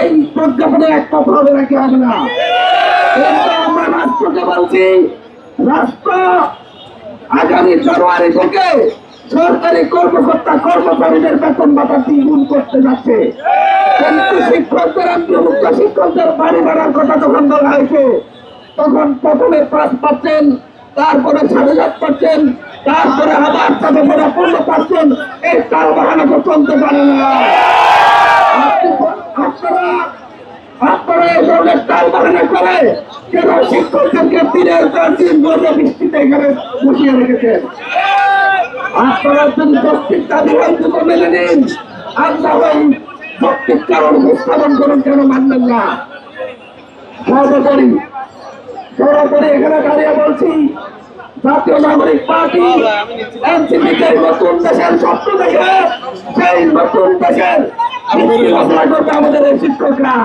এই প্রজ্ঞাপনে একটা বলছি, রাষ্ট্র আগামী জানুয়ারি থেকে সরকারি কর্মকর্তা কর্মচারীদের বেতন ভাতা দ্বিগুণ করতে যাচ্ছে। কিন্তু শিক্ষকদের অন্তর্ভুক্ত শিক্ষকদের বাড়ি ভাড়ার কথা যখন বলা হয়েছে, তখন প্রথমে পাঁচ পাচ্ছেন তারপরে সাড়ে সাত পাচ্ছেন তারপরে আবার তাতে করে পনেরো পাচ্ছেন এই তার বাহানা তো চলতে পারে না আপনি- আপনারা এই ধরনের বাহানা করে। কেন শিক্ষকদেরকে দিনের পর দিন বলে বৃষ্টিতে এখানে বসিয়ে রেখেছেন আপনারা যদি যৌক্তিক দাবি দুটো মেনে নিন হয় যৌক্তিক কারণ উপস্থাপন করুন কেন মানবেন না? সর্বোপরি সর্বোপরি এখানে দাঁড়িয়ে বলছি জাতীয় নাগরিক পার্টি এনসিপিকে নতুন দেশের স্বপ্ন দেখে সেই নতুন দেশের আমাদের এই শিক্ষকরা।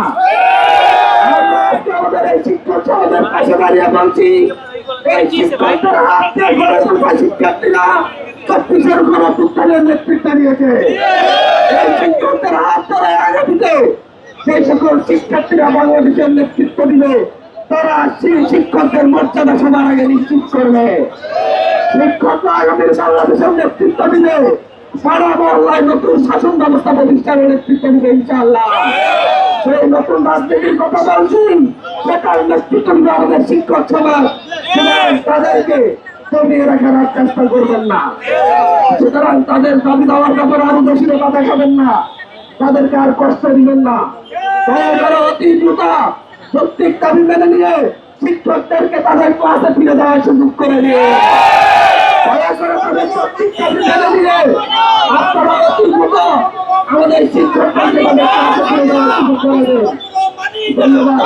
আজকে আমাদের এই শিক্ষক সমাজের পাশে দাঁড়িয়ে বলছি এই শিক্ষকদের হাত গড়ে তোলা শিক্ষার্থীরা চব্বিশের গণপুত্রের নেতৃত্ব দিয়েছে এই শিক্ষকদের হাত ধরে আগামীতে যে সকল শিক্ষার্থীরা বাংলাদেশের নেতৃত্ব দিবে তারা সেই শিক্ষকদের মর্যাদা সবার আগে নিশ্চিত করবে শিক্ষকরা আগামীর বাংলাদেশের নেতৃত্ব দিবে সারা মহল্লায় নতুন শাসন ব্যবস্থা প্রতিষ্ঠানের নেতৃত্ব দিবে ইনশাআল্লাহ সেই নতুন রাজনীতির কথা বলছি। সেটার নেতৃত্ব আমাদের শিক্ষক সমাজ তাদেরকে কমিয়ে রাখার করবেন না। সুতরাং তাদের দাবি দেওয়ার ব্যাপারে আরও বেশি কথা দেখাবেন না। তাদেরকে আর কষ্ট দিবেন না। দয়া করে অতি দ্রুত প্রত্যেক দাবি শিক্ষকদেরকে তাদের ক্লাসে ফিরে যাওয়ার সুযোগ করে দিয়ে দয়া করে তাদের প্রত্যেক দাবি মেনে নিয়ে আপনারা অতি আমাদের দিন ধন্যবাদ।